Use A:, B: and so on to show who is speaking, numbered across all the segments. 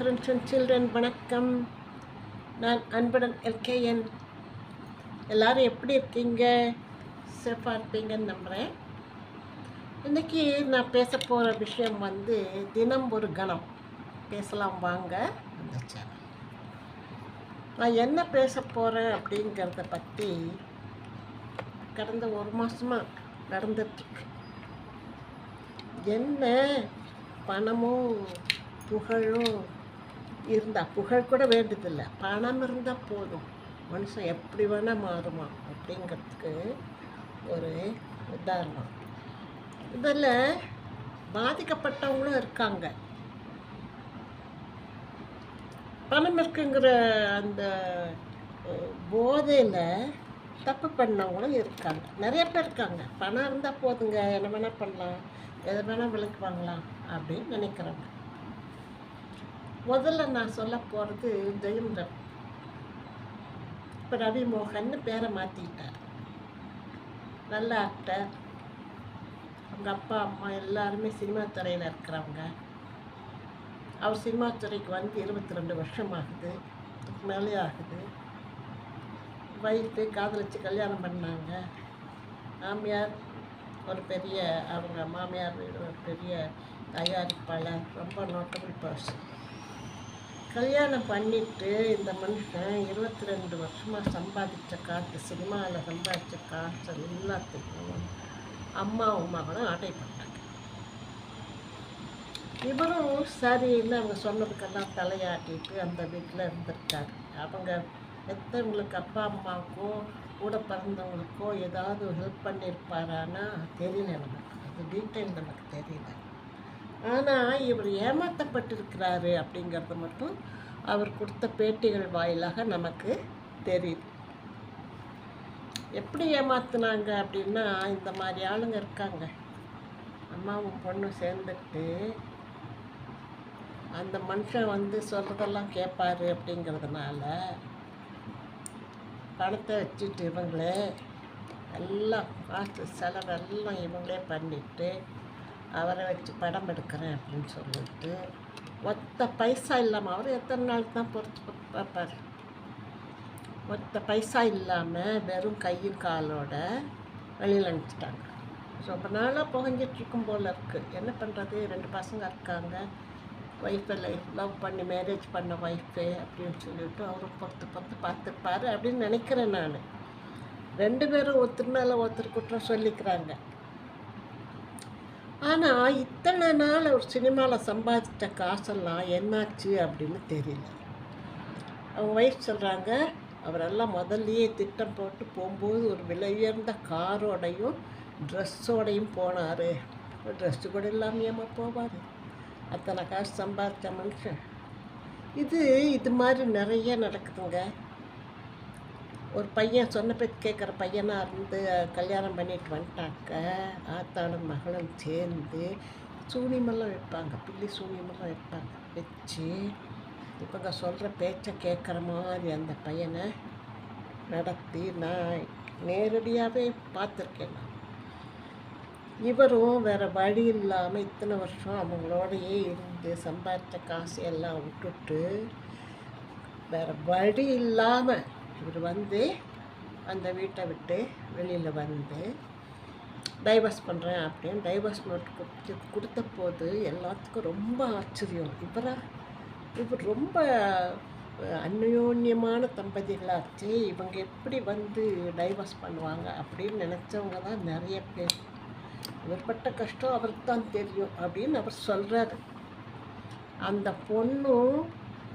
A: Friends and children வணக்கம். நான் அன்புடன் எல்கேஎன் எல்லோரும் எப்படி இருக்கீங்க? சேஃபாக இருப்பீங்கன்னு நம்புகிறேன் இன்றைக்கி நான் பேச போகிற விஷயம் வந்து தினம் ஒரு கணம். பேசலாம் வாங்க. அந்த சேனல் நான் என்ன பேச போகிறேன் அப்படிங்கிறத பற்றி கடந்த ஒரு மாதமாக நடந்துட்டுருக்கு. என்ன பணமும் புகழும் இருந்தால் புகழ் கூட வேண்டியதில்லை. பணம் இருந்தால் போதும். மனுஷன் எப்படி வேணால் மாறுமா அப்படிங்கிறதுக்கு ஒரு உதாரணம். இதில் பாதிக்கப்பட்டவங்களும் இருக்காங்க. பணம் இருக்குங்கிற அந்த போதையில் தப்பு பண்ணவங்களும் இருக்காங்க. நிறைய பேர் இருக்காங்க. பணம் இருந்தால் போதுங்க. என்ன வேணால் பண்ணலாம். எதை வேணால் விலைக்கு வாங்கலாம் அப்படின்னு நினைக்கிறாங்க. முதல்ல நான் சொல்ல போகிறது ஜெயம் ரவி இப்போ ரவி மோகன் பேரை மாற்றிக்கிட்டார் நல்ல ஆக்டர் அவங்க அப்பா அம்மா எல்லாருமே சினிமா துறையில் இருக்கிறவங்க. அவர் சினிமா துறைக்கு வந்து இருபத்தி ரெண்டு வருஷம் ஆகுது மேலே ஆகுது. வயிற்று காதலிச்சு கல்யாணம் பண்ணாங்க. மாமியார் ஒரு பெரிய அவங்க மாமியார் வீடு ஒரு பெரிய தயாரிப்பாளர். ரொம்ப நோட்டபிள் பர்சன் கல்யாணம் பண்ணிட்டு இந்த மனுஷன் இருபத்தி ரெண்டு வருஷமாக சம்பாதிச்ச காசு சினிமாவில் சம்பாதிச்ச காசு எல்லாத்துக்கும் அம்மாவும் மகனும் ஆட்டை பண்ணாங்க இவரும் சரின்னு அவங்க சொன்னதுக்கெல்லாம் தலையாட்டிட்டு அந்த வீட்டில் இருந்திருக்காரு. அவங்க எத்தவங்களுக்கு அப்பா அம்மாவுக்கோ கூட பிறந்தவங்களுக்கோ ஏதாவது ஹெல்ப் பண்ணியிருப்பாரானா தெரியல நமக்கு. அது டீட்டெயில் நமக்கு தெரியல. ஆனால் இவர் ஏமாற்றப்பட்டிருக்கிறாரு அப்படிங்கிறது மட்டும் அவர் கொடுத்த பேட்டிகள் வாயிலாக நமக்கு தெரியுது. எப்படி ஏமாத்துனாங்க அப்படின்னா இந்த மாதிரி ஆளுங்க இருக்காங்க. அம்மாவும் பொண்ணும் சேர்ந்துட்டு அந்த மனுஷன் வந்து சொல்கிறதெல்லாம் கேட்பாரு அப்படிங்கிறதுனால பணத்தை வச்சுட்டு இவங்களே எல்லாம் காசு செலவெல்லாம் இவங்களே பண்ணிவிட்டு அவரை வச்சு படம் எடுக்கிறேன் அப்படின்னு சொல்லிட்டு ஒத்த பைசா இல்லாமல் அவர் எத்தனை நாளுக்கு தான் பொறுத்து பார்ப்பார்? ஒத்த பைசா இல்லாமல் வெறும் கையும் காலோட வெளியில் அனுப்பிச்சிட்டாங்க. ரொம்ப நாளாக புகஞ்சிட்ருக்கும் போல் இருக்குது என்ன பண்ணுறது ரெண்டு பசங்க இருக்காங்க. ஒய்ஃபை லைஃப் லவ் பண்ணி மேரேஜ் பண்ண ஒய்ஃபு அப்படின்னு சொல்லிட்டு அவரும் பொறுத்து பொறுத்து பார்த்துருப்பாரு அப்படின்னு நினைக்கிறேன் நான். ரெண்டு பேரும் ஒருத்தர் மேலே ஒருத்தர் குற்றம் சொல்லிக்கிறாங்க. ஆனால் இத்தனை நாள் ஒரு சினிமாவில் சம்பாதித்த காசெல்லாம் என்னாச்சு அப்படின்னு தெரியல. அவங்க ஒய்ஃப் சொல்கிறாங்க அவரெல்லாம் முதல்லையே திட்டம் போட்டு போகும்போது ஒரு விலை உயர்ந்த காரோடையும் ட்ரெஸ்ஸோடையும் போனார். ட்ரெஸ்ஸு கூட இல்லாமையாம போவார். அத்தனை காசு சம்பாதிச்ச மனுஷன். இது இது மாதிரி நிறைய நடக்குதுங்க. ஒரு பையன் சொன்ன பேச்சு கேட்குற பையனாக இருந்து கல்யாணம் பண்ணிட்டு வந்துட்டாக்க ஆத்தாளும் மகளும் சேர்ந்து சூனிமெல்லாம் வைப்பாங்க பில்லி சூனியமெல்லாம் வைப்பாங்க. வச்சு இவங்க சொல்கிற பேச்சை கேட்குற மாதிரி அந்த பையனை நடத்தி நான் நேரடியாகவே பார்த்துருக்கேன் நான். இவரும் வேறு வழி இல்லாமல் இத்தனை வருஷம் அவங்களோடையே இருந்து சம்பாதிச்ச காசு எல்லாம் விட்டுட்டு வேறு வழி இல்லாமல் இவர் வந்து அந்த வீட்டை விட்டு வெளியில் வந்து டைவர்ஸ் பண்ணுறேன் அப்படின்னு டைவர்ஸ் நோட் கொடுத்து கொடுத்த போது எல்லாத்துக்கும் ரொம்ப ஆச்சரியம். இவராக இவர் ரொம்ப அந்யோன்யமான தம்பதிகளாச்சு இவங்க எப்படி வந்து டைவர்ஸ் பண்ணுவாங்க அப்படின்னு நினச்சவங்க தான் நிறைய பேர். இவர்பட்ட கஷ்டம் அவருக்கு தான் தெரியும் அப்படின்னு அவர் சொல்கிறாரு அந்த பொண்ணும்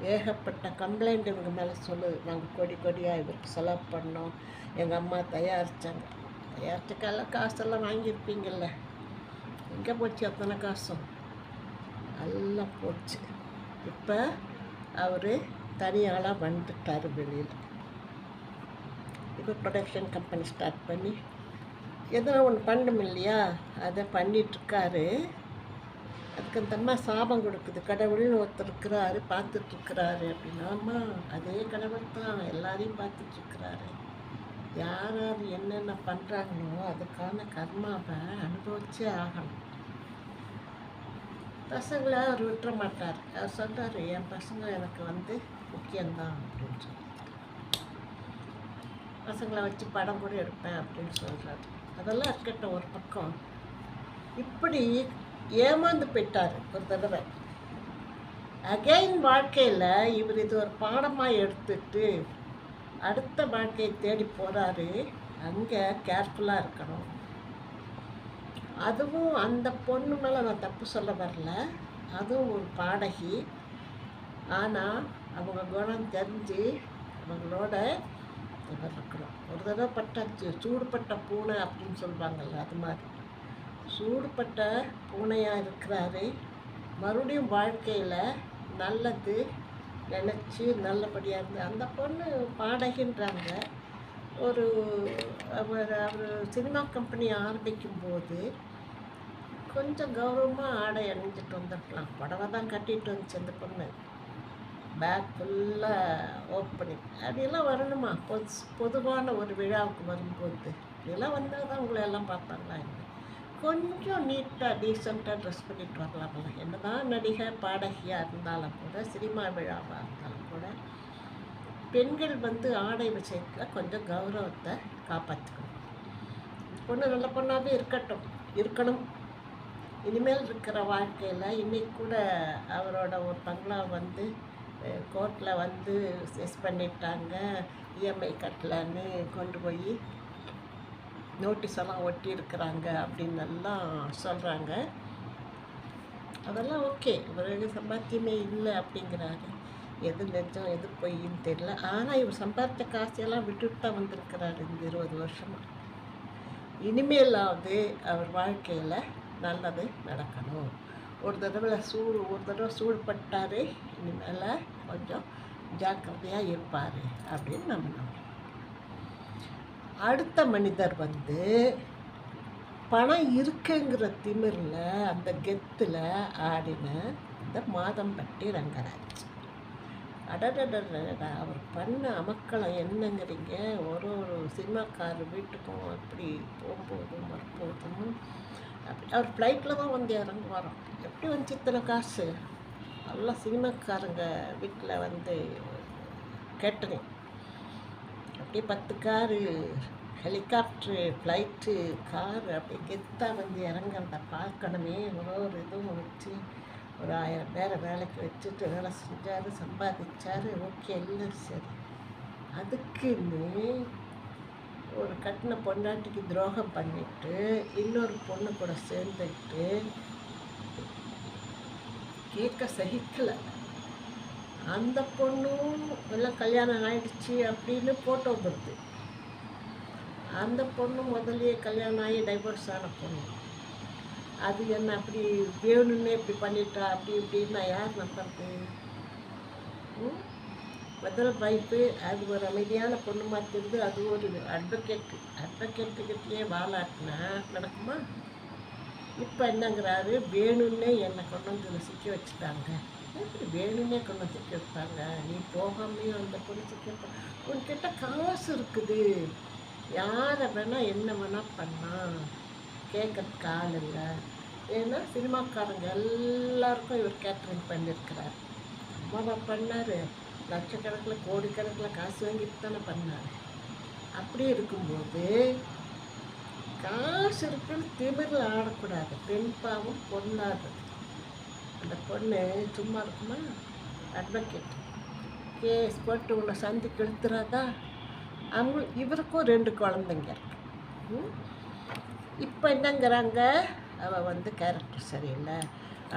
A: ஏகப்பட்ட கம்ப்ளைண்ட் இவங்க மேலே சொல்லுது நாங்கள் கொடி கொடியாக இவருக்கு செலவு பண்ணோம். எங்கள் அம்மா தயாரித்தாங்க தயாரிச்சக்கெல்லாம் காசெல்லாம் வாங்கியிருப்பீங்கள்ல எங்கே போச்சு அத்தனை காசும்? எல்லாம் போச்சு. இப்போ அவர் தனியாளாக வந்துட்டார் வெளியில். இப்போ ப்ரொடக்ஷன் கம்பெனி ஸ்டார்ட் பண்ணி எதனா ஒன்று பண்ணும் இல்லையா? அதை பண்ணிகிட்ருக்காரு அதுக்கு அந்த அம்மா சாபம் கொடுக்குது. கடவுள்னு ஒருத்தர் இருக்கிறாரு பார்த்துட்ருக்கிறாரு அப்படின்னா அம்மா அதே கடவுள் தான். எல்லாரையும் பார்த்துட்ருக்கிறாரு. யார் யார் என்னென்ன பண்ணுறாங்களோ அதுக்கான கர்மாவை அனுபவிச்சே ஆகணும். பசங்களை அவர் விட்டுற மாட்டார். அவர் சொல்கிறார் என் பசங்க எனக்கு வந்து முக்கியம்தான் அப்படின்னு சொல்லி. பசங்களை வச்சு படம் கூட எடுப்பேன் அப்படின்னு சொல்கிறாரு அதெல்லாம் இருக்கட்டும் ஒரு பக்கம். இப்படி ஏமாந்து போயிட்டார் ஒரு தடவை. அகைன் வாழ்க்கையில் இவர் இது ஒரு பாடமாக எடுத்துட்டு அடுத்த வாழ்க்கையை தேடி போகிறாரு அங்கே கேர்ஃபுல்லாக இருக்கணும். அதுவும் அந்த பொண்ணு மேலே நான் தப்பு சொல்ல வரல. அதுவும் ஒரு பாடகி. ஆனால் அவங்க குணம் தெரிஞ்சு அவங்களோட இருக்கணும். ஒரு தடவை பட்ட சூடுபட்ட பூனை அப்படின்னு சொல்லுவாங்கள்ல அது மாதிரி. சூடுபட்ட பூனையாக இருக்கிறாரு. மறுபடியும் வாழ்க்கையில் நல்லது நினச்சி நல்லபடியாக இருந்து அந்த பொண்ணு பாடகின்றாங்க. ஒரு அவர் அவர் சினிமா கம்பெனி ஆரம்பிக்கும்போது கொஞ்சம் கௌரவமாக ஆடை அணிஞ்சிட்டு வந்துருக்கலாம். புடவை தான் கட்டிட்டு வந்துச்சு அந்த பொண்ணு. பேக் ஃபுல்லாக ஓப்பனிங் அப்படிலாம் வரணுமா? பொது பொதுவான ஒரு விழாவுக்கு வரும்போது. இதெல்லாம் வந்தால் தான் உங்களை எல்லாம் பார்ப்பாங்களா என்ன? கொஞ்சம் நீட்டாக டீசெண்டாக ட்ரெஸ் பண்ணிட்டு வரலாம்ல என்ன தான் நடிகை பாடகியாக இருந்தாலும் கூட சினிமா விழாவாக இருந்தாலும் கூட பெண்கள் வந்து ஆடை விஷயத்தில் கொஞ்சம் கௌரவத்தை காப்பாற்றிக்கணும் பொண்ணு நல்ல பொண்ணாகவே இருக்கட்டும் இருக்கணும். இனிமேல் இருக்கிற வாழ்க்கையில் இன்னைக்கு கூட அவரோட ஒரு பங்களா வந்து கோர்ட்டில் வந்து செஸ் பண்ணிட்டாங்க. இஎம்ஐ கட்டலன்னு கொண்டு போய் நோட்டீஸ் எல்லாம் ஒட்டி இருக்கிறாங்க அப்படின்னு எல்லாம் சொல்கிறாங்க அதெல்லாம் ஓகே இவருக்கு சம்பாத்தியமே இல்லை அப்படிங்கிறாரு. எது நிஜம் எது பொய்ன்னு தெரியல. ஆனால் இவர் சம்பாதித்த காசையெல்லாம் விட்டுட்டு தான் வந்திருக்கிறாரு இந்த இருபது வருஷமாக இனிமேலாவது அவர் வாழ்க்கையில் நல்லது நடக்கணும். ஒரு தடவை சூடு ஒரு தடவை சூடுபட்டார் இனிமேல் கொஞ்சம் ஜாக்கிரதையாக இருப்பார் அப்படின்னு நம்ம நம்புறோம். அடுத்த மனிதர் வந்து பணம் இருக்குங்கிற திமிரில் அந்த கெத்தில் ஆடின இந்த மாதம்பட்டி ரங்கராஜ். அடடடடா அவர் பண்ண அமக்களம் என்னங்கிறீங்க ஒரு ஒரு சினிமாக்கார் வீட்டுக்கும் அப்படி போகும்போதும் வரும்போதும் அப்படி அவர் ஃப்ளைட்டில் தான் வந்து இறங்குவாராம் எப்படி வந்துச்சு இத்தனை காசு நல்லா சினிமாக்காரங்க வீட்டில் வந்து கேட்டுங்க அப்படியே பத்து காரு ஹெலிகாப்டரு ஃப்ளைட்டு கார் அப்படி கெத்தாக வந்து இறங்குறத பார்க்கணுமே. ஒரு ஒரு இதுவும் வச்சு ஒரு ஆயிரம் பேரை வேலைக்கு வச்சுட்டு வேலை செஞ்சார் சம்பாதிச்சார். ஓகே எல்லாம் சரி. அதுக்குன்னு ஒரு கட்டின பொண்டாட்டிக்கு துரோகம் பண்ணிட்டு இன்னொரு பொண்ணு கூட சேர்ந்துக்கிட்டு கேட்க சகிக்கலை. அந்த பொண்ணும் எல்லாம் கல்யாணம் ஆயிடுச்சு அப்படின்னு ஃபோட்டோ வருது அந்த பொண்ணு முதல்லயே கல்யாணம் ஆகி டைவர்ஸ் ஆன பொண்ணு. அது என்ன அப்படி வேணும்னே இப்படி பண்ணிட்டா அப்படி இப்படின்னா யார் நம்புறது? ம்? முதல் வாய்ப்பு அது ஒரு அமைதியான பொண்ணு மாற்றிருந்து அது ஒரு அட்வொகேட்டு அட்வொகேட்டுக்கிட்டே வாழாட்டினா நடக்குமா? இப்போ என்னங்கிறாரு வேணும்னே என்னை கொண்டு வந்து ரசிக்க சிக்க வச்சுட்டாங்க. வேணும்னே கொண்டு வந்து சிக்க நீ போகாமையும் அந்த பொண்ணு கேட்பாங்க உன்கிட்ட காசு இருக்குது. யாரை வேணால் என்ன வேணால் பண்ணலாம் கேட்கறதுக்கு ஆள் இல்லை. ஏன்னா சினிமாக்காரங்க எல்லாருக்கும் இவர் கேட்டரிங் பண்ணியிருக்கிறார் அம்மாவா பண்ணார். லட்சக்கணக்கில் கோடிக்கணக்கில் காசு வாங்கிட்டு தானே பண்ணார். அப்படி இருக்கும்போது காசு இருக்குன்னு திமிரில் ஆடக்கூடாது. பெண் பாவம் பொண்ணாது அந்த பொண்ணு சும்மா இருக்குமா? அட்வொகேட் கேஸ் போட்டு உன்னை சந்திக்கு எடுத்துறாதா? அவங்க இவருக்கும் ரெண்டு குழந்தைங்க இருக்கு. இப்போ என்னங்கிறாங்க? அவள் வந்து கேரக்டர் சரியில்லை.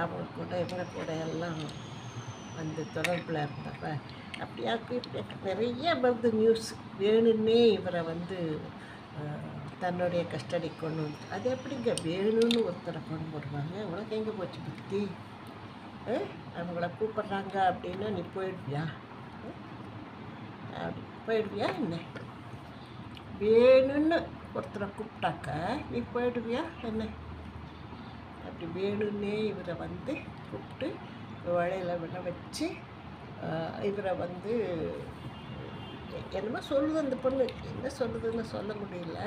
A: அவங்க கூட இவங்க கூட எல்லாம் வந்து தொடர்பில் இருந்தப்ப அப்படியா நிறைய வருது நியூஸ் வேணும்னே இவரை வந்து தன்னுடைய கஸ்டடி கொண்டு வந்து அது எப்படிங்க? வேணும்னு ஒருத்தரை கொண்டு வருவாங்க உனக்கு எங்கே போச்சு புத்தி? அவங்கள கூப்பிட்றாங்க அப்படின்னா நீ போயிடுவியா? அப்படி போயிடுவியா என்ன? வேணும்னு ஒருத்தரை கூப்பிட்டாக்க நீ போயிடுவியா என்ன? அப்படி வேணும்னே இவரை வந்து கூப்பிட்டு வழியில் விட வச்சு இவரை வந்து என்னமோ சொல்லுது அந்த பொண்ணு. என்ன சொல்லுதுன்னு சொல்ல முடியல.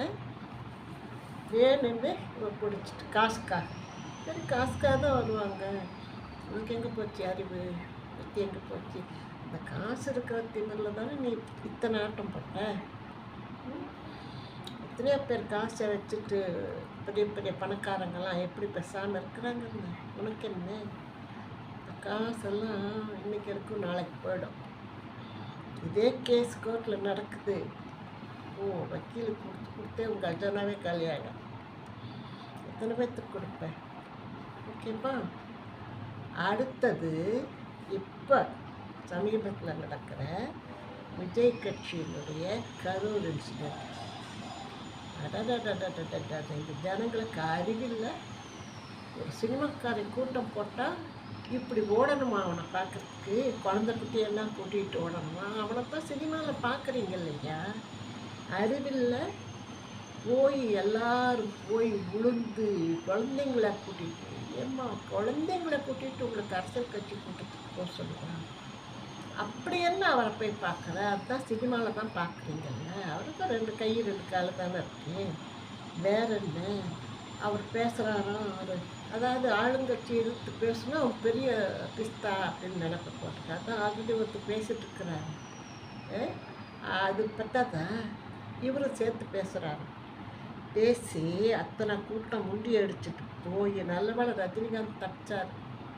A: வேணும்னு இவ பிடிச்சிட்டு காசுக்காக சரி காசுக்காக தான் வருவாங்க. உனக்கு எங்கே போச்சு? அறிவு. புத்தி எங்கே போச்சு? இந்த காசு இருக்கிற திமிரில் தானே நீ இத்தனை ஆட்டம் போட்ட? எத்தனையோ பேர் காசை வச்சுட்டு பெரிய பெரிய பணக்காரங்கெல்லாம் எப்படி பேசாமல் இருக்கிறாங்கன்னு? உனக்கு என்ன? இந்த காசெல்லாம் இன்னைக்கு இருக்கும் நாளைக்கு போயிடும். இதே கேஸ் கோர்ட்டில் நடக்குது. ஓ வக்கீலுக்கு கொடுத்து கொடுத்தே உங்கள் அஜனாவே காலியாகிடும் எத்தனை பேர்த்துக்கு கொடுப்பேன் ஓகேப்பா? அடுத்தது இப்போ சமீபத்தில் நடக்கிற விஜய் கட்சியினுடைய கரூர் இன்சிடென்ட் இந்த ஜனங்களுக்கு அருகில் ஒரு சினிமாக்காரன் கூட்டம் போட்டால் இப்படி ஓடணுமா அவனை பார்க்கறதுக்கு? குழந்தை குட்டியெல்லாம் கூட்டிகிட்டு ஓடணுமா? அவனை தான் சினிமாவில் பார்க்குறீங்க இல்லையா? அறிவில்லை. போய் எல்லாரும் போய் விழுந்து குழந்தைங்கள கூட்டிகிட்டு ஏம்மா குழந்தைங்கள கூட்டிகிட்டு உங்களுக்கு அரசியல் கட்சி கூட்டத்துக்கு போக சொல்லுவாங்க அப்படி என்ன அவரை போய் பார்க்குற? அதுதான் சினிமாவில் தான் பார்க்குறீங்கல்ல? அவருக்கும் ரெண்டு கை ரெண்டு கால் தானே இருக்கு. வேற என்ன? அவர் பேசுகிறாரோ அவர் அதாவது ஆளுங்கட்சி எடுத்து பேசுனா அவர் பெரிய பிஸ்தா அப்படின்னு நினைப்ப போட்டுருக்கு அதான் ஆல்ரெடி ஒருத்தர் பேசிட்டு இருக்கிறாரு. ஏ, அது பத்தாதா? இவரும் சேர்த்து பேசுகிறாரு பேசி அத்தனை கூட்டம் முண்டி அடிச்சுட்டு போய் நல்லவேளை ரஜினிகாந்த் தப்பிச்சார்.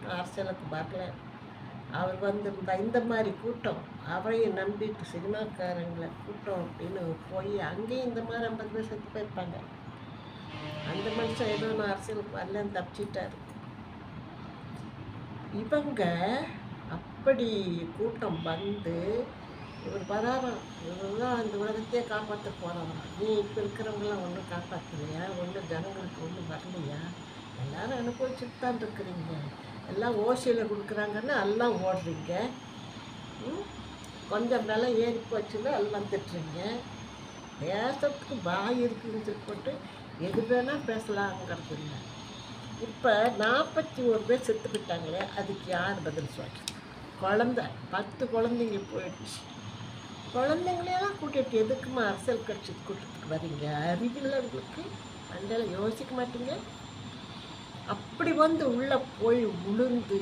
A: அரசியலுக்கு வரல. அவர் வந்திருந்தா இந்த மாதிரி கூட்டம் அவரையும் நம்பிட்டு சினிமாக்காரங்களை கூட்டம் அப்படின்னு போய் அங்கேயும் இந்த மாதிரி ஐம்பது பேர் செத்து போயிருப்பாங்க. அந்த மனுஷன் ஏதோ நான் அரசியலுக்கு வரலன்னு தப்பிச்சிட்டாரு. இவங்க அப்படி கூட்டம் வந்து இவர் வராராம் இவர் தான் அந்த உலகத்தையே காப்பாற்ற போகிறவங்க நீ இப்போ இருக்கிறவங்களாம் ஒன்றும் காப்பாற்றலையா ஒன்றும் ஜனங்களுக்கு ஒன்றும் வரலையா? எல்லாரும் அனுபவிச்சுட்டு தான் இருக்கிறீங்க. எல்லாம் ஓசியில் கொடுக்குறாங்கன்னு எல்லாம் ஓடுறீங்க. ம்? கொஞ்சம் மேலே ஏறி போச்சுன்னா எல்லாம் திட்டுறீங்க. பேசுறதுக்கு வாய் இருக்குதுன்னு சொல்லிட்டு எது வேணால் பேசலாங்கிறது இல்லை. இப்போ நாற்பத்தி ஒரு பேர் செத்துக்கிட்டாங்களே அதுக்கு யார் பதில் சொல்கிறது குழந்த பத்து குழந்தைங்க போயிடுச்சு. குழந்தைங்களையெல்லாம் கூட்டிட்டு எதுக்குமா அரசியல் கட்சி கூட்டத்துக்கு வரீங்க? அறிவில்லை உங்களுக்கு யோசிக்க மாட்டீங்க. அப்படி வந்து உள்ளே போய் உளுந்து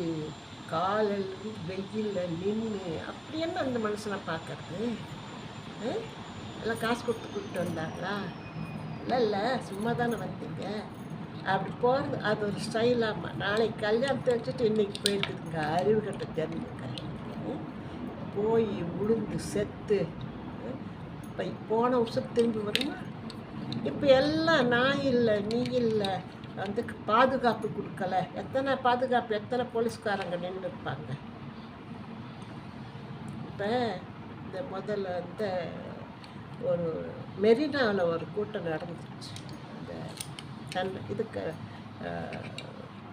A: காலில் வெயிலில் நின்று அப்படி என்ன அந்த மனுஷனை பார்க்கறது? ஆ? எல்லாம் காசு கொடுத்து கூப்பிட்டு வந்தாங்களா? இல்லை இல்லை சும்மா தானே வந்தீங்க. அப்படி போகிறது அது ஒரு ஸ்டைலாமா நாளைக்கு கல்யாணத்தை வச்சுட்டு இன்னைக்கு போயிருக்குதுங்க அறிவு கட்ட தெரிஞ்சுக்கிறேன் போய் உளுந்து செத்து இப்போ போன வருஷம் திரும்பி வருமா? இப்போ எல்லாம் நான் இல்லை நீ இல்லை. வந்து பாதுகாப்பு கொடுக்கல. எத்தனை பாதுகாப்பு எத்தனை போலீஸ்காரங்க நின்று இருப்பாங்க இப்போ இந்த முதல்ல இந்த ஒரு மெரினாவில் ஒரு கூட்டம் நடந்துச்சு இந்த சண்டை இதுக்கு என்னது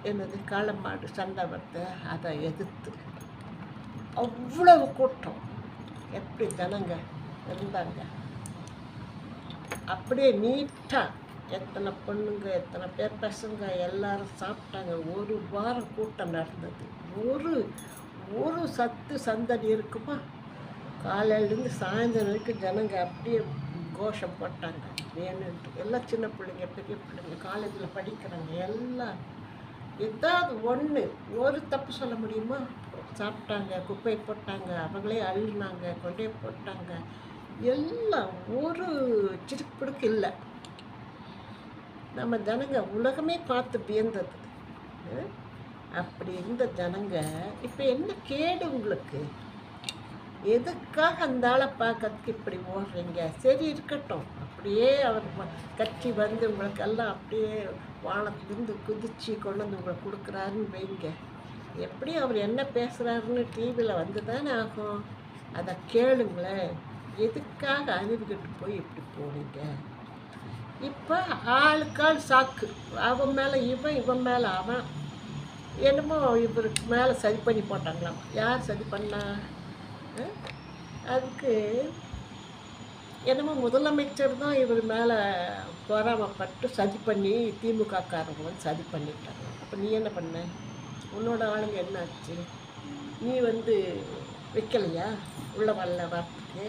A: என்னது காளமாடு சண்டை வந்து அதை எதிர்த்து. அவ்வளவு கூட்டம். எப்படி ஜனங்க இருந்தாங்க? அப்படியே நீட்டாக எத்தனை பொண்ணுங்க எத்தனை பேர் பசங்க எல்லாரும் சாப்பிட்டாங்க. ஒரு வாரம் கூட்டம் நடந்தது. ஒரு ஒரு சத்து சந்தடி இருக்குமா? காலையிலேருந்து சாயந்தரம் வரைக்கும் ஜனங்க அப்படியே கோஷம் போட்டாங்க. வேணுன்ட்டு. எல்லாம் சின்ன பிள்ளைங்க பெரிய பிள்ளைங்க காலேஜில் படிக்கிறாங்க எல்லாம் ஏதாவது ஒன்று ஒரு தப்பு சொல்ல முடியுமா? சாப்பிட்டாங்க குப்பை போட்டாங்க அவங்களே அழுனாங்க கொண்டே போட்டாங்க. எல்லாம் ஒரு சிறுப்பிடுக்கு இல்லை. நம்ம ஜனங்க உலகமே பார்த்து வியந்தது. அப்படி இருந்த ஜனங்க இப்போ என்ன கேடு உங்களுக்கு? எதுக்காக அந்த ஆளை பார்க்கறதுக்கு இப்படி ஓடுறீங்க? சரி இருக்கட்டும். அப்படியே அவர் கட்சி வந்து உங்களுக்கு எல்லாம் அப்படியே வானத்துலேருந்து குதிச்சு கொண்டு வந்து உங்களுக்கு கொடுக்குறாருன்னு வைங்க. எப்படி அவர் என்ன பேசுகிறாருன்னு டிவியில் வந்து தானே ஆகும்? அதை கேளுங்களேன். எதுக்காக அறிவுகிட்டு போய் இப்படி போனீங்க? இப்போ ஆளுக்கால் சாக்கு. அவன் மேலே இவன் இவன் மேலே அவன். என்னமோ இவருக்கு மேலே சரி பண்ணி போட்டாங்களாம். யார் சரி பண்ணா? அதுக்கு என்னமோ முதலமைச்சர் தான் இவர் மேலே பொறாமப்பட்டு சதி பண்ணி திமுக காரங்க வந்து சதி பண்ணிட்டாங்க. அப்போ நீ என்ன பண்ண? உன்னோட ஆளுங்க என்ன ஆச்சு? நீ வந்து வைக்கலையா? உள்ள வரல வரத்துக்கு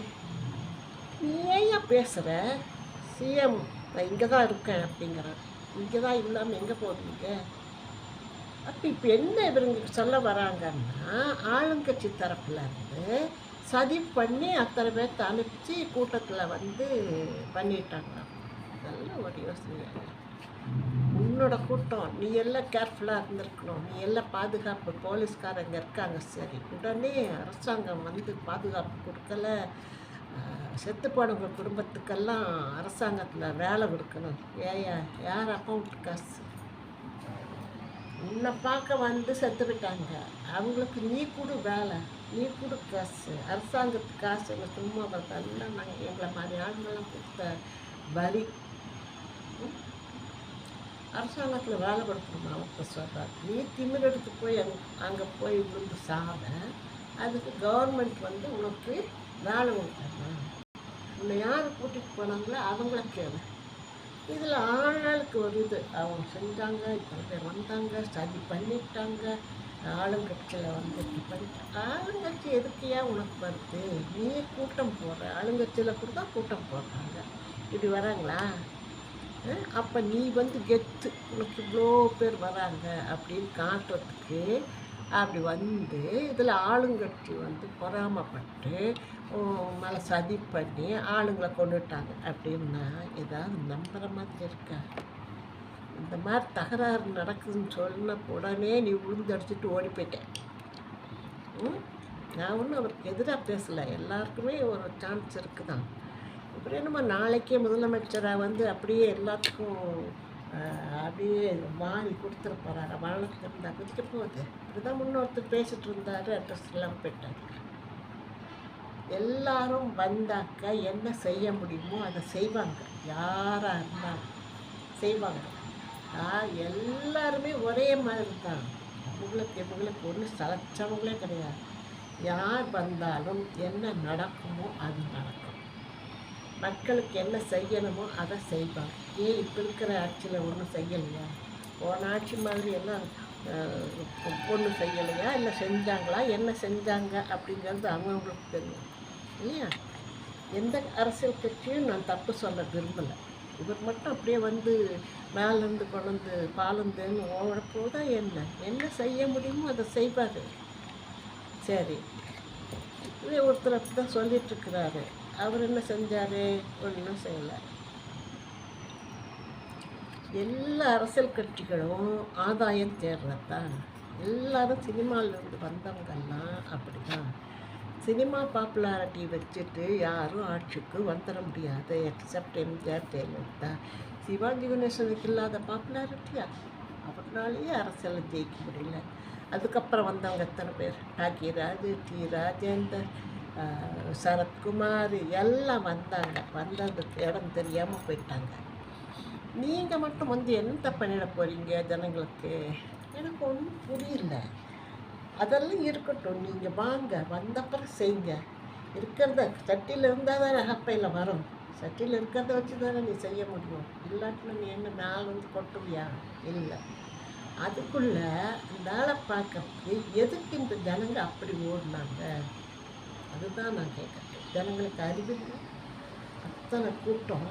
A: நீ ஏன் பேசுகிற சிஎம் நான் இங்கே தான் இருக்கேன் அப்படிங்கிறேன். இங்கே தான் இல்லாமல் எங்கே போகிறீங்க அப்போ இப்போ என்ன இவங்க சொல்ல வராங்கன்னா ஆளுங்கட்சி தரப்புல இருந்து சதி பண்ணி அத்தனை பேர்த்த அனுப்பிச்சு கூட்டத்தில் வந்து பண்ணிட்டாங்க நல்ல ஒரு யோசனை உன்னோட கூட்டம் நீ எல்லாம் கேர்ஃபுல்லாக இருந்திருக்கணும். நீ எல்லாம் பாதுகாப்பு போலீஸ்காரங்க இருக்காங்க. சரி உடனே அரசாங்கம் வந்து பாதுகாப்பு கொடுக்கல. செத்து போனவங்க குடும்பத்துக்கெல்லாம் அரசாங்கத்தில் வேலை கொடுக்கணும். ஏயா யார் அக்கௌண்ட் காசு? உன்னை பார்க்க வந்து செத்துக்கிட்டாங்க அவங்களுக்கு நீ கொடு வேலை நீ கொடு காசு. அரசாங்கத்துக்கு காசு எங்கள் சும்மா பார்த்தா நாங்கள் எங்களை மாதிரி ஆளுங்கெல்லாம் கொடுத்த வரி அரசாங்கத்தில் வேலை கொடுக்கணுமா அவங்க சொல்கிறார் நீ திமிர் எடுத்து போய் அங் அங்கே போய் விழுந்து சாத அதுக்கு கவர்மெண்ட் வந்து உனக்கு வேலை கொடுக்கணும் உன்னை யார் கூட்டிகிட்டு போனாங்களோ அவங்கள கேளு. இதில் ஆளாளுக்கு ஒரு இது அவங்க செஞ்சாங்க இப்போ வந்தாங்க சதி பண்ணிட்டாங்க. ஆளுங்கட்சியில் வந்து இப்படி பண்ணிட்டாங்க ஆளுங்கட்சி எதுக்கையா உனக்கு வருது? நீ கூட்டம் போடுற ஆளுங்கட்சியில் கூட தான் கூட்டம் போடுறாங்க. இப்படி வராங்களா? அப்போ நீ வந்து கெத்து. உனக்கு இவ்வளோ பேர் வராங்க அப்படின்னு காட்டுறதுக்கு அப்படி வந்து இதில் ஆளுங்கட்சி வந்து பொறாமப்பட்டு மேலே சதி பண்ணி ஆளுங்களை கொண்டுட்டாங்க அப்படின்னா ஏதாவது நம்புகிற மாதிரி இருக்கா? இந்த மாதிரி தகராறு நடக்குதுன்னு சொன்ன உடனே நீ உளுந்தடிச்சிட்டு ஓடி போயிட்டேன் ம்? நான் ஒன்றும் அவருக்கு எதிராக பேசலை. எல்லாருக்குமே ஒரு சான்ஸ் இருக்குதான். அப்புறம் என்னமோ நாளைக்கே முதலமைச்சராக வந்து அப்படியே எல்லாத்துக்கும் அப்படியே மாறி கொடுத்துருப்பாரு போகிறாரு இருந்தால் குதிக்க போகுது இப்படிதான் முன்னொருத்தர் பேசிகிட்டு இருந்தார் அட்ரஸ் எல்லாம் போயிட்டாரு. எல்லாரும் வந்தாக்க என்ன செய்ய முடியுமோ அதை செய்வாங்க. யாராக இருந்தாலும் செய்வாங்க. எல்லாருமே ஒரே மாதிரி தான் உங்களுக்கு இவங்களுக்கு ஒன்றும் சளைச்சவங்களே கிடையாது. யார் வந்தாலும் என்ன நடக்குமோ அது நடக்கும். மக்களுக்கு என்ன செய்யணுமோ அதை செய்வாங்க. ஏன் இப்போ இருக்கிற ஆட்சியில் ஒன்றும் செய்யலையா? போன ஆட்சி மாதிரி எல்லாம் பொண்ணு செய்யலையா? இல்லை செஞ்சாங்களா? என்ன செஞ்சாங்க? அப்படிங்கிறது அவங்களுக்கு தெரியும். இல்லையா? எந்த அரசியல் கட்சியும் நான் தப்பு சொல்ல விரும்பலை. இவர் மட்டும் அப்படியே வந்து மேலேருந்து கொண்டு வந்து பாலந்தேன்னு ஓடப்போதா என்ன? என்ன செய்ய முடியுமோ அதை செய்வார். சரி. இதே ஒருத்தர் அப்படி தான் சொல்லிட்டுருக்கிறாரு அவர் என்ன செஞ்சார்? ஒன்றும் செய்யலை. எல்லா அரசியல் கட்சிகளும் ஆதாயம் தேடுறது? தான் எல்லாரும் சினிமாவிலேருந்து வந்தவங்கெல்லாம் அப்படி தான் சினிமா பாப்புலாரிட்டி வச்சுட்டு யாரும் ஆட்சிக்கு வந்துட முடியாது. எக்ஸப்ட் எம்ஜிஆர் ஜெயலலிதா. சிவாஜி கணேசனுக்கு இல்லாத பாப்புலாரிட்டியா? அவர்னாலேயே அரசியலை ஜெயிக்க முடியல. அதுக்கப்புறம் வந்தவங்க எத்தனை பேர்? டாக்கிராஜ் டி. ராஜேந்தர் சரத்குமார் எல்லாம் வந்தாங்க. வந்து அந்த இடம் தெரியாமல் போயிட்டாங்க. நீங்கள் மட்டும் வந்து என்ன பண்ணிட போகிறீங்க ஜனங்களுக்கு? எனக்கு ஒன்றும் புரியல. அதெல்லாம் இருக்கட்டும். நீங்கள் வாங்க. வந்தப்பறம் செய்யுங்க இருக்கிறத சட்டியில் இருந்தால் தானே அகப்பையில் வரும். சட்டியில் இருக்கிறத வச்சு தானே நீ செய்ய முடியும். இல்லாட்டினா நீ என்ன நாள் வந்து கொட்டுவியா? இல்லை. அதுக்குள்ளே இந்த ஆளை பார்க்கறதுக்கு எதுக்கு இந்த ஜனங்க அப்படி ஓடினாங்க? அதுதான் நான் கேட்குறேன். ஜனங்களுக்கு அறிவில்லை அத்தனை கூட்டம்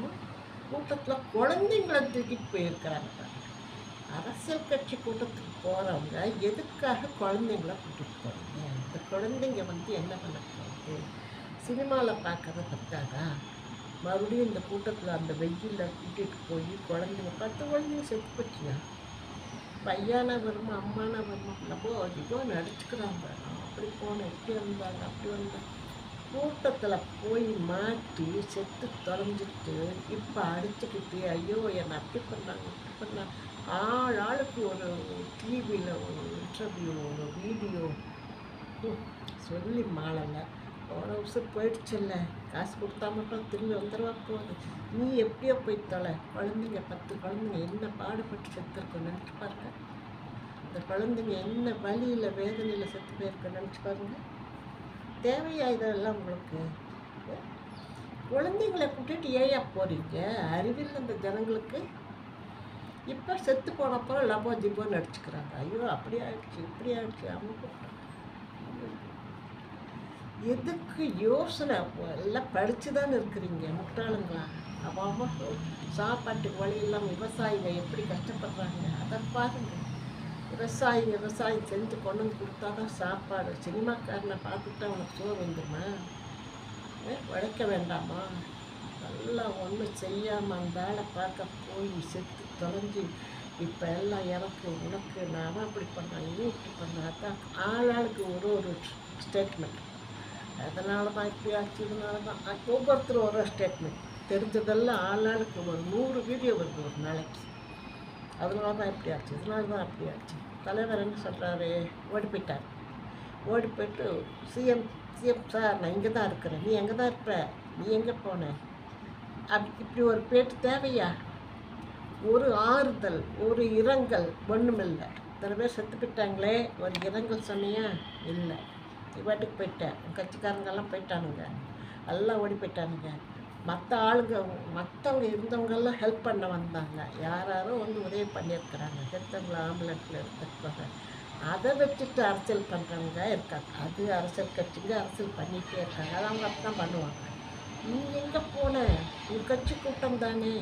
A: கூட்டத்தில் குழந்தைங்களை தூக்கிட்டு போயிருக்கிறாங்க அரசியல் கட்சி கூட்டத்துக்கு போகிறவங்க எதுக்காக குழந்தைங்கள கூட்டிகிட்டு போகிறீங்க இந்த குழந்தைங்க வந்து என்ன பண்ண போகுது? சினிமாவில் பார்க்கறத பத்தாதா? மறுபடியும் இந்த கூட்டத்தில் அந்த வெயிலில் கூட்டிகிட்டு போய் குழந்தைங்க பத்து குழந்தைங்க செத்து போச்சுங்க பையனா வருமா அம்மானா வருமா? நம்ம அதிகம் நடிச்சுக்கிறாங்க அப்படி போனேன் இப்படி வந்தாங்க அப்படி வந்தாங்க. கூட்டத்தில் போய் மாட்டி செத்து தொலைஞ்சிட்டு இப்போ அடிச்சுக்கிட்டு ஐயோ என்னை அப்படி பண்ணாங்க இப்படி பண்ணாங்க. ஆள் ஆளுக்கு ஒரு டிவியில் ஒரு இன்டர்வியூ ஒரு வீடியோ சொல்லி மாளலை. போன வருஷம் போயிடுச்சுல்ல காசு கொடுத்தா மட்டும் திரும்பி வந்துடுவா போகுது நீ எப்படியோ போய் தொலை. குழந்தைங்க பத்து குழந்தைங்க என்ன பாடுபட்டு செத்துருக்கோம் நினச்சி பாருங்க. இந்த குழந்தைங்க என்ன வழியில் வேதனையில் செத்து போயிருக்கோம் நினச்சி பாருங்க. தேவையா இதெல்லாம் உங்களுக்கு? குழந்தைங்களை கூட்டிட்டு ஏயா போறீங்க? அறிவில் அந்த ஜனங்களுக்கு. இப்போ செத்து போனப்போ லபோ ஜிபோ நடிச்சுக்கிறாங்க ஐயோ அப்படி ஆயிடுச்சு இப்படி ஆயிடுச்சு அவங்க எதுக்கு யோசனை? எல்லாம் படித்து இருக்கிறீங்க முட்டாளுங்களா? அவன் சாப்பாட்டுக்கு வழி இல்லாமல் விவசாயிங்க எப்படி கஷ்டப்படுறாங்க? அதை பாருங்க. விவசாயி விவசாயம் செஞ்சு கொண்டு வந்து கொடுத்தா தான் சாப்பாடு. சினிமாக்காரனை பார்த்துட்டு அவனுக்கு சோறு வந்துருமா உழைக்க வேண்டாமா? நல்லா ஒன்றும் செய்யாமல் அந்த ஆளை பார்க்க போய் செத்து தொலைஞ்சி இப்போ எல்லாம் எனக்கு உனக்கு நான் அப்படி பண்ணேன் நீ இப்படி பண்ண. அதான் ஆளாளுக்கு ஒரு ஒரு ஸ்டேட்மெண்ட் அதனால தான் இப்படி ஆச்சு இதனால தான் ஒவ்வொருத்தரும் ஒரு ஸ்டேட்மெண்ட் தெரிஞ்சதெல்லாம் ஆளாளுக்கு ஒரு நூறு வீடியோ வருது ஒரு நாளைக்கு. அதனால தான் இப்படி ஆச்சு இதனால தான் அப்படி ஆச்சு. தலைவர் என்ன சொல்கிறாரு ஓடி போயிட்டார் ஓடி போயிட்டு சிஎம் சிஎம் சார் நான் இங்கே தான் இருக்கிறேன். நீ எங்கே தான் இருப்ப? நீ எங்கே போன? அப்படி இப்படி ஒரு பேட்டு தேவையா? ஒரு ஆறுதல் ஒரு இரங்கல் ஒன்றுமில்லை இத்தனை பேர் செத்து போயிட்டாங்களே ஒரு இரங்கல் சொன்னியா? இல்லை. நீ பாட்டுக்கு போயிட்டேன் கட்சிக்காரங்கெல்லாம் போயிட்டானுங்க. எல்லாம் ஓடி போயிட்டானுங்க மற்ற ஆளுங்க மற்றவங்க இருந்தவங்கெல்லாம் ஹெல்ப் பண்ண வந்தாங்க. யாராரோ யாரோ வந்து உதவி பண்ணியிருக்கிறாங்க. செத்தவங்களை ஆம்புலன்ஸில் எடுத்துருப்பாங்க அதை வச்சுட்டு அரசியல் பண்ணுறவங்க இருக்காங்க. அது அரசியல் கட்சிங்க அரசியல் பண்ணிகிட்டே இருக்காங்க. அது அவங்க அப்படி தான் பண்ணுவாங்க. நீ எங்கே போன? உன் கட்சி கூட்டம் தானே.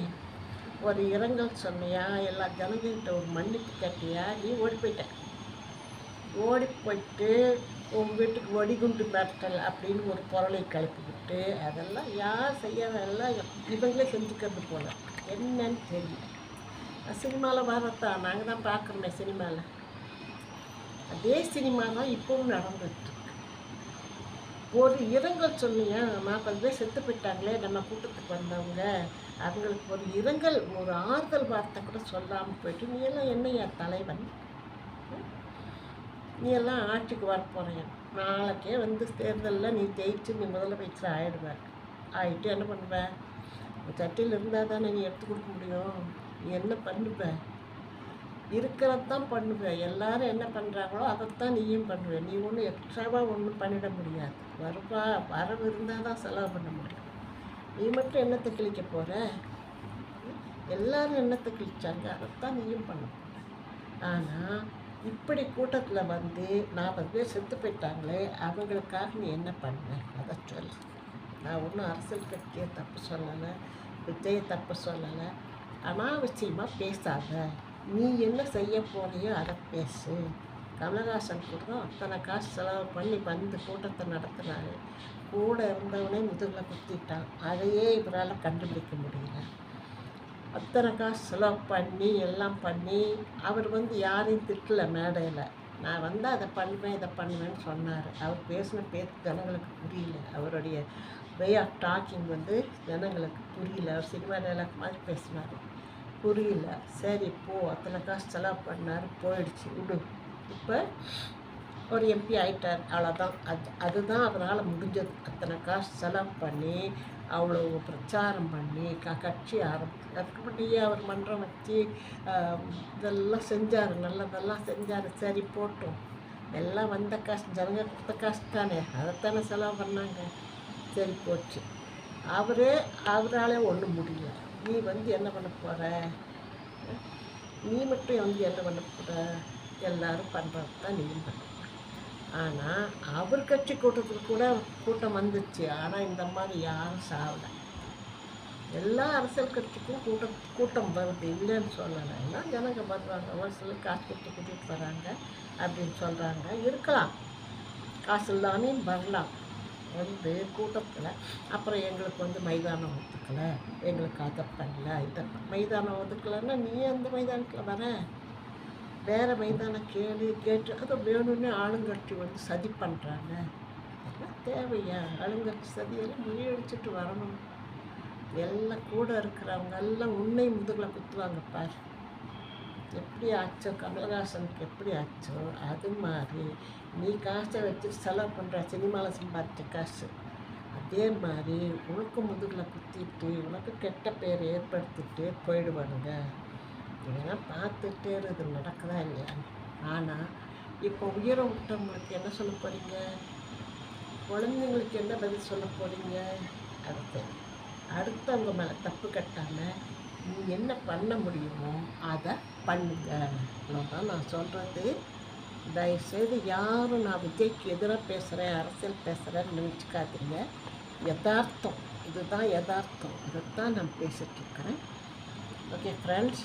A: ஒரு இரங்கல் சொன்னியா? எல்லா ஜனங்கள்கிட்ட ஒரு மன்னிப்பு கேட்டியா? நீ ஓடி போயிட்ட. ஓடி போயிட்டு உங்கள் வீட்டுக்கு வெடிகுண்டு மிரட்டல் அப்படின்னு ஒரு பொருளை கிளப்பிக்கிட்டு அதெல்லாம் யார் செய்யாதெல்லாம் இவங்களே செஞ்சுக்கிறது போல. என்னன்னு தெரியல. சினிமாவில் வரத்தா நாங்கள் தான் பார்க்குறோமே சினிமாவில் அதே சினிமா தான் இப்பவும் நடந்துட்டு ஒரு இரங்கல் சொன்னியா நாற்பது பேர் செத்து போயிட்டாங்களே நம்ம கூட்டத்துக்கு வந்தவங்க. அவங்களுக்கு ஒரு இரங்கல் ஒரு ஆறுதல் வார்த்தை கூட சொல்லாமல் போயிட்டு நீ எல்லாம் என்னையா தலைவன்? நீ எல்லாம் ஆட்சிக்கு வர போகிறியா நாளைக்கே வந்து தேர்தலில் நீ ஜெயிச்சு நீ முதலமைச்சர் ஆகிடுவேன் ஆகிட்டு என்ன பண்ணுவேன் சட்டியில் இருந்தால் தானே நீ எடுத்து கொடுக்க முடியும். நீ என்ன பண்ணுவேன் இருக்கிறதான் தான் எல்லாரும் என்ன பண்ணுறாங்களோ அதைத்தான் நீயும் பண்ணுவேன் நீ ஒன்றும் எக்ஸ்ட்ராவாக ஒன்றும் பண்ணிட முடியாது. வருவா வரவு இருந்தால் தான் செலவு பண்ண முடியும். நீ மட்டும் என்னத்தை கிழிக்க போகிற எல்லாரும் என்னத்தை கிழிச்சாங்க? அதைத்தான் நீயும் பண்ண ஆனால் இப்படி கூட்டத்தில் வந்து நாற்பது பேர் செத்து போயிட்டாங்களே அவங்களுக்காக நீ என்ன பண்ண? அதை சொல்லு. நான் ஒன்றும் அரசியல் கட்சியை தப்பு சொல்லலை விஜயை தப்பு சொல்லலை. அனாவசியமாக பேசாத. நீ என்ன செய்ய போறியோ அதை பேசு. கமலஹாசன் கூட அத்தனை காசு செலவு பண்ணி வந்து கூட்டத்தை நடத்தினாரு. கூட இருந்தவனே முதுகில் குத்திட்டான். அதையே இவரால் கண்டுபிடிக்க முடியல. அத்தனை காசு செலவு பண்ணி எல்லாம் பண்ணி அவர் வந்து யாரையும் திட்டல மேடையில். நான் வந்து அதை பண்ணுவேன் இதை பண்ணுவேன்னு சொன்னார். அவர் பேசின பேச்சு ஜனங்களுக்கு புரியல. அவருடைய வே ஆஃப் டாக்கிங் வந்து ஜனங்களுக்கு புரியல. அவர் சினிமா டைலாக் மாதிரி பேசினார். புரியல. சரி போ. அத்தனை காசு செலவு பண்ணார். போயிடுச்சு. விடு. இப்போ ஒரு எம்பி ஆகிட்டார் அவ்வளோதான் அது அதுதான் அவரால் முடிஞ்சது. அத்தனை காசு செலவு பண்ணி அவ்வளோ பிரச்சாரம் பண்ணி க கட்சி ஆரம்பிச்சு அதுக்கு முன்னாடியே அவர் மன்றம் வச்சு இதெல்லாம் செஞ்சார் நல்லதெல்லாம் செஞ்சார் சரி போட்டோம். எல்லாம் வந்த காசு ஜனங்க கொடுத்த காசு தானே அதைத்தானே செலவு பண்ணாங்க. சரி போச்சு. அவரே அவராலே ஒன்றும் முடியல. நீ வந்து என்ன பண்ண போகிற நீ மட்டும் வந்து என்ன பண்ண போகிற எல்லாரும் பண்ணுறது தான் நீயும் பண்ண ஆனால் அவர் கட்சி கூட்டத்துக்கு கூட கூட்டம் வந்துச்சு. ஆனால் இந்த மாதிரி யாரும் சாகலை. எல்லா அரசியல் கட்சிக்கும் கூட்டம் கூட்டம் வருது. இல்லைன்னு சொல்லலை. எல்லாம் ஜனங்க வருவாங்க. ஒரு சிலர் காசு கொடுத்து கூட்டிகிட்டு வராங்க அப்படின்னு சொல்கிறாங்க இருக்கலாம். காசு இல்லாமையும் வரலாம். வந்து கூட்டத்தில் அப்புறம் எங்களுக்கு வந்து மைதானம் ஒத்துக்கலை எங்களுக்கு அதை பண்ணல இதை மைதானம் ஒதுக்கலைன்னா நீ அந்த மைதானத்தில் வர? வேறு மைதான கேளு கேட்டு அதை வேணும்னு ஆளுங்கட்சி வந்து சதி பண்ணுறாங்க அதெல்லாம் தேவையா? ஆளுங்கட்சி சதியெல்லாம் முறியடிச்சிட்டு வரணும். எல்லாம் கூட இருக்கிறவங்க எல்லாம் உன்னை முதுகில் குத்துவாங்க பார். எப்படி ஆச்சோ? கமலஹாசனுக்கு எப்படி ஆச்சோ? அது மாதிரி. நீ காசை வச்சு செலவு பண்ணுற சினிமாவில் சம்பாதிச்ச காசு. அதே மாதிரி உனக்கு முதுகில் குத்திட்டு உனக்கு கெட்ட பேர் ஏற்படுத்திட்டு போயிடுவானுங்க. இதெல்லாம் பார்த்துட்டே இது நடக்குதா இல்லையா ஆனால் இப்போ உயர விட்டவங்களுக்கு என்ன சொல்ல போகிறீங்க குழந்தைங்களுக்கு என்ன பதில் சொல்ல போகிறீங்க அடுத்து அடுத்தவங்க மேலே தப்பு கட்டாமல் நீ என்ன பண்ண முடியுமோ அதை பண்ணுங்க. அவ்வளோதான் நான் சொல்கிறது தயவுசெய்து யாரும் நான் விஜய்க்கு எதிராக பேசுகிறேன் அரசியல் பேசுகிறேன்னு நினச்சிக்காதீங்க. யதார்த்தம். இதுதான் யதார்த்தம். இதைத்தான் நான் பேசிகிட்ருக்கிறேன் ஓகே ஃப்ரெண்ட்ஸ்